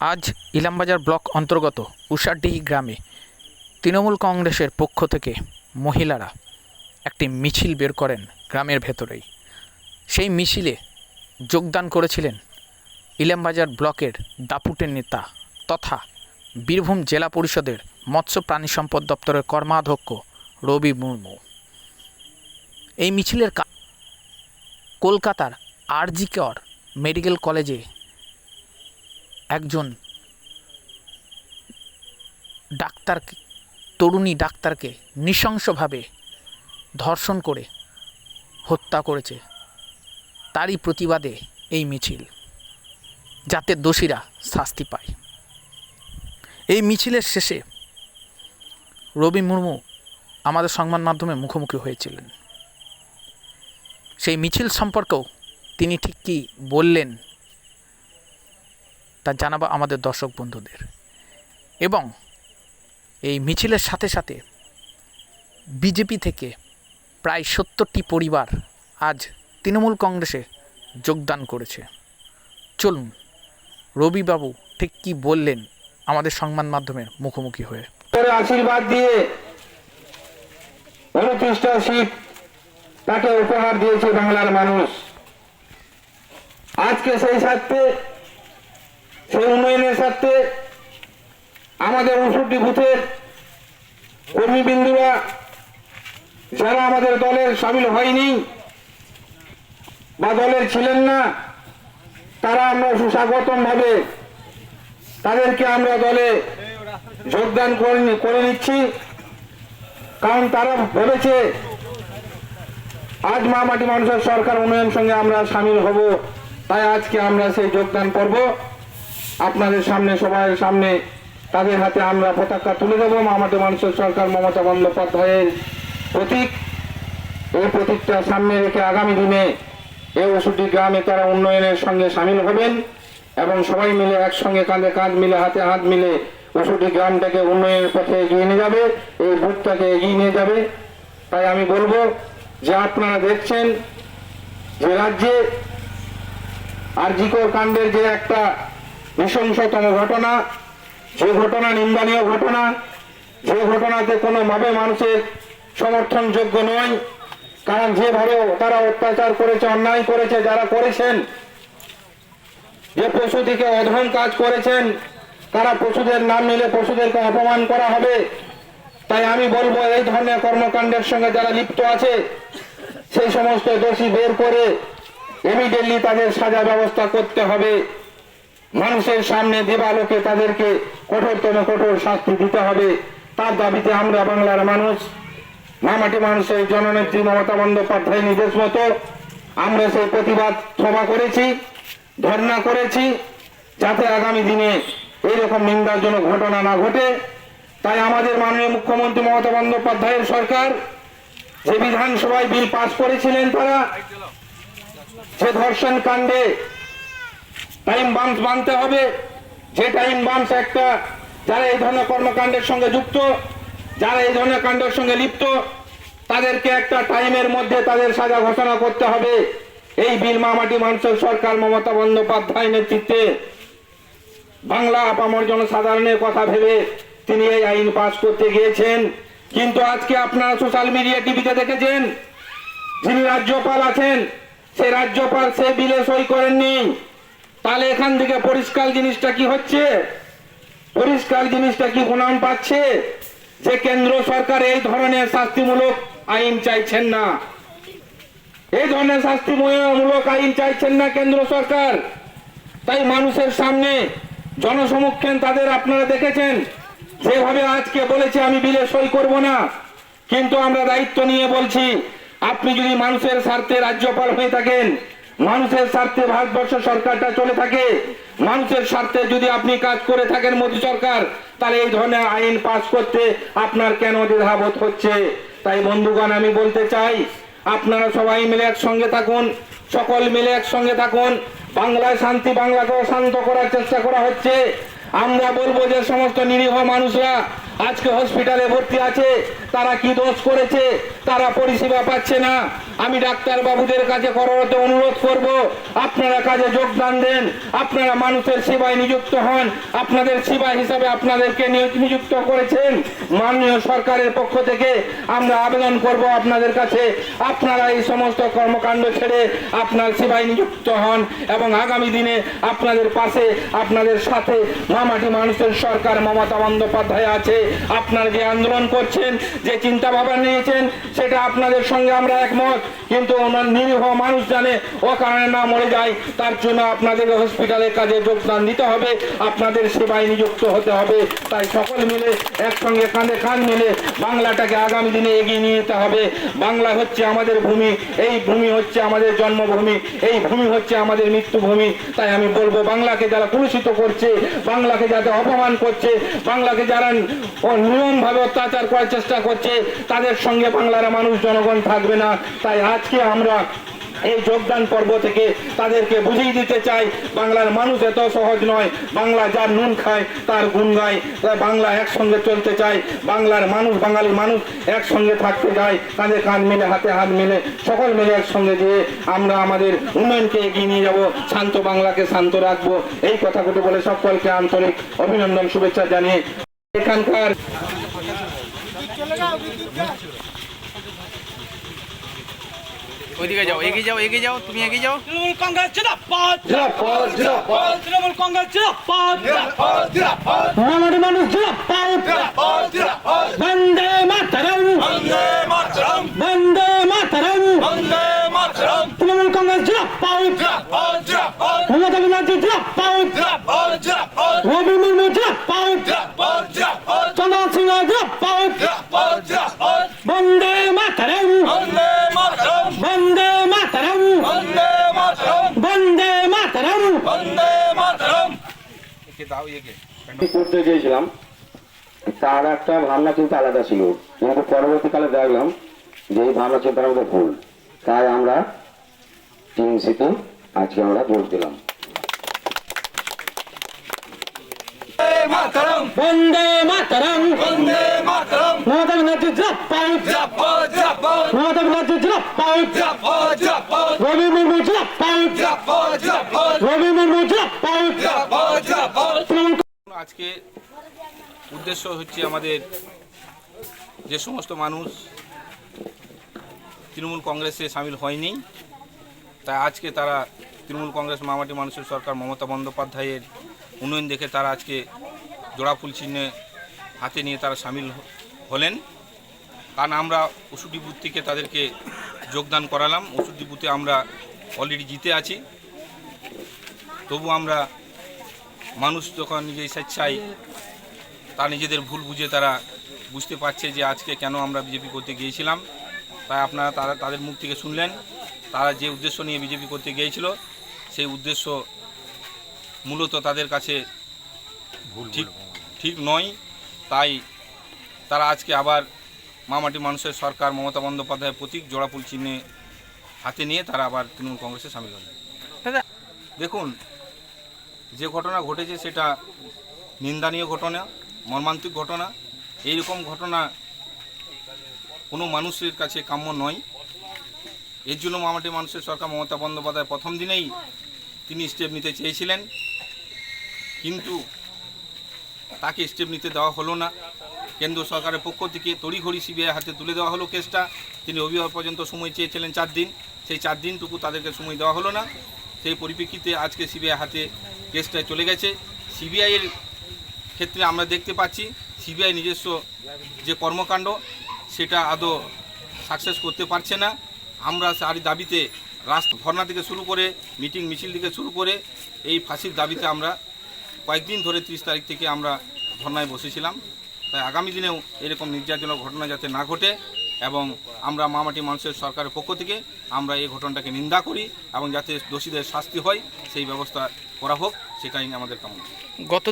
আজ ইলামবাজার ব্লক অন্তর্গত উষাডিহি গ্রামে তৃণমূল কংগ্রেসের পক্ষ থেকে মহিলারা একটি মিছিল বের করেন গ্রামের ভেতরেই। সেই মিছিলে যোগদান করেছিলেন ইলামবাজার ব্লকের দাপুটের নেতা তথা বীরভূম জেলা পরিষদের মৎস্য প্রাণী সম্পদ দপ্তরের কর্মাধ্যক্ষ রবি মুর্মু। এই মিছিলের কলকাতার আরজিকর মেডিকেল কলেজে একজন ডাক্তার তরুণী ডাক্তারকে নৃশংসভাবে ধর্ষণ করে হত্যা করেছে। তারই প্রতিবাদে এই মিছিল, যাতে দোষীরা শাস্তি পায়। এই মিছিলের শেষে রবি মুর্মু আমাদের সংবাদ মাধ্যমে মুখোমুখি হয়েছিলেন। সেই মিছিল সম্পর্কেও তিনি ঠিক কী বললেন তা জানাব আমাদের দর্শক বন্ধুদের। এবং এই মিছিলের সাথে সাথে বিজেপি থেকে প্রায় সত্তরটি পরিবার আজ তৃণমূল কংগ্রেসে যোগদান করেছে। চলুন, রবিবাবু ঠিক কী বললেন আমাদের সংবাদ মাধ্যমের মুখোমুখি হয়ে? আশীর্বাদ দিয়ে উনত্রিশটা সিট তাকে উপহার দিয়েছে বাংলার মানুষ। আজকে সেই স্বার্থে সেই উন্নয়নের স্বার্থে আমাদের উনষট্টি বুথের কর্মীবিন্দুরা যারা আমাদের দলের সামিল হয়নি বা দলের ছিলেন না, তারা আমরা সুস্বাগতম ভাবে তাদেরকে আমরা দলে যোগদান করে নিচ্ছি। কারণ তারা ভেবেছে আজ মা মাটি মানুষের সরকার উন্নয়ন সঙ্গে আমরা সামিল হব, তাই আজকে আমরা সেই যোগদান করব। আপনাদের সামনে, সবার সামনে, তাদের হাতে আমরা পতাকা তুলে দেবো। মা মাটি মানুষের সরকার মমতা বন্দ্যোপাধ্যায়ের প্রতীক। এই প্রতীকটা সামনে রেখে আগামী দিনে এই ওষুধটি গ্রামে তারা উন্নয়নের সঙ্গে সামিল হবেন এবং সবাই মিলে একসঙ্গে কাঁধে কাঁধ মিলে, হাতে হাত মিলে ওষুধি গ্রামটাকে উন্নয়নের পথে এগিয়ে নিয়ে যাবে, এই বুথটাকে এগিয়ে নিয়ে যাবে। তাই আমি বলব যে আপনারা দেখছেন যে রাজ্যে আরজিকর কাণ্ডের যে একটা নৃশংসতম ঘটনা, যে ঘটনা নিন্দনীয় ঘটনা, যে ঘটনাতে কোনোভাবে মানুষের সমর্থনযোগ্য নয়, কারণ যেভাবে তারা অত্যাচার করেছে, অন্যায় করেছে, যারা করেছেন, যে পশুটিকে অধম কাজ করেছেন, তারা পশুদের নাম নিলে পশুদেরকে অপমান করা হবে। তাই আমি বলব, এই ধরনের কর্মকাণ্ডের সঙ্গে যারা লিপ্ত আছে, সেই সমস্ত দোষী বের করে ইমিডিয়েটলি তাদের সাজা ব্যবস্থা করতে হবে। মানুষের সামনে দেবালোকে তাদেরকে কঠোরতম কঠোর শাস্তি দিতে হবে। তার দাবিতে আমরা বাংলার মানুষ, মামাটি মানুষের জননেত্রী মমতা বন্দ্যোপাধ্যায় নির্দেশ মতো আমরা সেই প্রতিবাদ সভা করেছি, ধর্ণা করেছি, যাতে আগামী দিনে এইরকম নিন্দাজনক ঘটনা না ঘটে। তাই আমাদের মাননীয় মুখ্যমন্ত্রী মমতা বন্দ্যোপাধ্যায়ের সরকার, যে বিধানসভায় বিল পাস করেছিলেন তারা, যে ধর্ষণ কাণ্ডে টাইম বাম্পস বানতে হবে। যে টাইম বাম্পস একটা, যারা এই ধরনের কর্মকাণ্ডের সঙ্গে যুক্ত, যারা এই ধরনের কাণ্ডের সঙ্গে লিপ্ত, তাদেরকে একটা টাইমের মধ্যে তাদের সাজা ঘোষণা করতে হবে। এই বিল মামাটি মানুষের সরকার মমতা বন্দ্যোপাধ্যায় নেতৃত্বে। বাংলা আপামর জনসাধারণের কথা ভেবে তিনি এই আইন পাশ করতে গিয়েছেন। কিন্তু আজকে আপনারা সোশ্যাল মিডিয়া টিভিতে দেখেছেন, যিনি রাজ্যপাল আছেন সেই রাজ্যপাল সে বিলে সই করেননি। তাহলে এখান থেকে পরিষ্কার জিনিসটা কি হচ্ছে? পরিষ্কার জিনিসটা কি প্রণাম পাচ্ছে? যে কেন্দ্র সরকার এই ধরনের শাস্তিমূলক আইন চাইছেন না। এই ধরনের শাস্তিমূলক আইন চাইছেন না কেন্দ্র সরকার। তাই মানুষের সামনে জনসমক্ষেন তাদের আপনারা দেখেছেন? যেভাবে আজকে বলেছে, আমি বিলে সই করব না। কিন্তু আমরা দায়িত্ব নিয়ে বলছি, আপনি যদি মানুষের স্বার্থে রাজ্যপাল হয়ে থাকেন মানুষের স্বার্থে ভারতবর্ষ সরকারটা চলে থাকে। মানুষের স্বার্থে যদি আপনি কাজ করে থাকেন মোদী সরকার, তাহলে এই ধরনের আইন পাস করতে আপনার কেন দ্বিধাবোধ হচ্ছে? তাই বন্ধুগণ, আমি বলতে চাই, আপনারা সবাই মিলে একসঙ্গে থাকুন, সকল মিলে একসঙ্গে থাকুন। বাংলায় শান্তি বাংলাকেও শান্ত করার চেষ্টা করা হচ্ছে। আমরা বলব যে সমস্ত নিরীহ মানুষরা আজকে হসপিটালে ভর্তি আছে, তারা কি দোষ করেছে, তারা পরিষেবা পাচ্ছে না। আমি ডাক্তার বাবুদের কাছে করত অনুরোধ করব, আপনারা কাজে যোগদান দেন, আপনারা মানুষের সেবায় নিযুক্ত হন, আপনাদের সেবা হিসাবে আপনাদেরকে নিযুক্ত করেছেন। মাননীয় সরকারের পক্ষ থেকে আমরা আবেদন করব আপনাদের কাছে, আপনারা এই সমস্ত কর্মকাণ্ড ছেড়ে আপনার সেবায় নিযুক্ত হন এবং আগামী দিনে আপনাদের পাশে, আপনাদের সাথে মামাটি মানুষের সরকার মমতা বন্দ্যোপাধ্যায় আছে, আপনারা যে আন্দোলন করছেন, যে চিন্তা ভাবনা নিয়েছেন, সেটা আপনাদের সঙ্গে আমরা একমত। কিন্তু ওনার নিরীহ মানুষ জানে, ও কারণে না মরে যায়, তার জন্য আপনাদের হসপিটালের কাজে যোগদান দিতে হবে, আপনাদের সেবায় নিযুক্ত হতে হবে। তাই সকল মিলে একসঙ্গে কাঁধে কাঁধ মিলে বাংলাটাকে আগামী দিনে এগিয়ে নিয়ে যেতে হবে। বাংলা হচ্ছে আমাদের ভূমি, এই ভূমি হচ্ছে আমাদের জন্মভূমি, এই ভূমি হচ্ছে আমাদের মৃত্যুভূমি। তাই আমি বলব, বাংলাকে যারা কলুষিত করছে, বাংলাকে যাতে অপমান করছে, বাংলাকে যারা নিয়মভাবে অত্যাচার করার চেষ্টা করছে, তাদের সঙ্গে বাংলার মানুষ, জনগণ থাকবে না। তাই আজকে আমরা এই যোগদান পর্ব থেকে তাদেরকে বুঝিয়ে দিতে চাই, বাংলার মানুষ এত সহজ নয়। বাংলা যার নুন খায়, তার গুণ গায়। তাই বাংলা একসঙ্গে চলতে চায় বাংলার মানুষ, বাঙালি মানুষ একসঙ্গে থাকতে চায়। কাঁধে কাঁধ মিলে, হাতে হাত মিলে, সকল মিলে একসঙ্গে দিয়ে আমরা আমাদের উন্নয়নকে এগিয়ে নিয়ে যাব, শান্ত বাংলাকে শান্ত রাখব। এই কথাগুলো বলে সকলকে আন্তরিক অভিনন্দন, শুভেচ্ছা জানিয়ে এখানকার ওইদিকে যাও এগিয়ে যাও এগিয়ে যাও তুমি এগিয়ে যাও। তৃণমূল কংগ্রেস জিন্দাবাদ জিরাফত, জিরাফত, তৃণমূল কংগ্রেস জিন্দাবাদ মামাটি মানুষ জিরাফত, বন্দে মাতরম বন্দে মাতরম তৃণমূল কংগ্রেস জিরাফত, মমতা ব্যানার্জি জিরাফত, রবি মুর্মু জিরাফত, চন্দ্র সিংহ জিরাফত, বন্দে মাতরম বন্দে মাতরম বন্দে মাতরম করতে গিয়েছিলাম তার একটা ভাবনা চিন্তা আলাদা ছিল। কিন্তু পরবর্তীকালে দেখলাম যে এই ভাবনা চিন্তার মধ্যে ভুল। তাই আমরা টিএমসিতে আজকে আমরা ভোট দিলাম। বন্দে মাতরম। ব্যানার্জি জিরাফত, রবি মুর্মু জিরাফত, রবি মুর্মু আজকে উদ্দেশ্য হচ্ছে আমাদের যে সমস্ত মানুষ তৃণমূল কংগ্রেসে সামিল হয়নি, তাই আজকে তারা তৃণমূল কংগ্রেস মামাটি মানুষের সরকার মমতা বন্দ্যোপাধ্যায়ের উন্নয়ন দেখে তারা আজকে জোড়া ফুল চিহ্নে হাতে নিয়ে তারা সামিল হলেন। কারণ আমরা ওষুধি বুথ থেকে তাদেরকে যোগদান করালাম, ওষুধি বুথে আমরা অলরেডি জিতে আছি। তবু আমরা মানুষ যখন নিজের স্বেচ্ছায় তার নিজেদের ভুল বুঝে তারা বুঝতে পারছে যে আজকে কেন আমরা বিজেপি করতে গিয়েছিলাম তাই আপনারা তারা তাদের মুখ থেকে শুনলেন। তারা যে উদ্দেশ্য নিয়ে বিজেপি করতে গিয়েছিল সেই উদ্দেশ্য মূলত তাদের কাছে ঠিক ঠিক নয়। তাই তারা আজকে আবার মামাটি মানুষের সরকার মমতা বন্দ্যোপাধ্যায়ের প্রতীক জোড়াফুল চিহ্নে হাতে নিয়ে তারা আবার তৃণমূল কংগ্রেসে সামিল হলেন। দেখুন যে ঘটনা ঘটেছে সেটা নিন্দানীয় ঘটনা, মর্মান্তিক ঘটনা। এইরকম ঘটনা কোনো মানুষের কাছে কাম্য নয়। এর জন্য মামাটি মানুষের সরকার মমতা বন্দ্যোপাধ্যায় প্রথম দিনেই তিনি স্টেপ নিতে চেয়েছিলেন। কিন্তু তাকে স্টেপ নিতে দেওয়া হলো না। কেন্দ্র সরকারের পক্ষ থেকে তড়িঘড়ি সিবিআই হাতে তুলে দেওয়া হলো কেসটা। তিনি অভিভাবক পর্যন্ত সময় চেয়েছিলেন চার দিন। সেই চার দিনটুকু তাদেরকে সময় দেওয়া হলো না। সেই পরিপ্রেক্ষিতে আজকে সিবিআই হাতে কেসটা চলে গেছে। সিবিআইয়ের ক্ষেত্রে আমরা দেখতে পাচ্ছি সিবিআই নিজস্ব যে কর্মকাণ্ড, সেটা আদৌ সাকসেস করতে পারছে না। আমরা তার দাবিতে রাস্তা ধর্না থেকে শুরু করে মিটিং মিছিল থেকে শুরু করে, এই ফাঁসির দাবিতে আমরা কয়েকদিন ধরে ত্রিশ তারিখ থেকে আমরা ধর্নায় বসেছিলাম। তাই আগামী দিনেও এরকম নির্যাতনক ঘটনা যাতে না ঘটে এবং আমরা মামাটি মানুষের সরকারের পক্ষ থেকে আমরা এই ঘটনাটাকে নিন্দা করি এবং যাতে দোষীদের শাস্তি হয়, সেই ব্যবস্থা করা হোক। সেটাই আমাদের কামনা। গত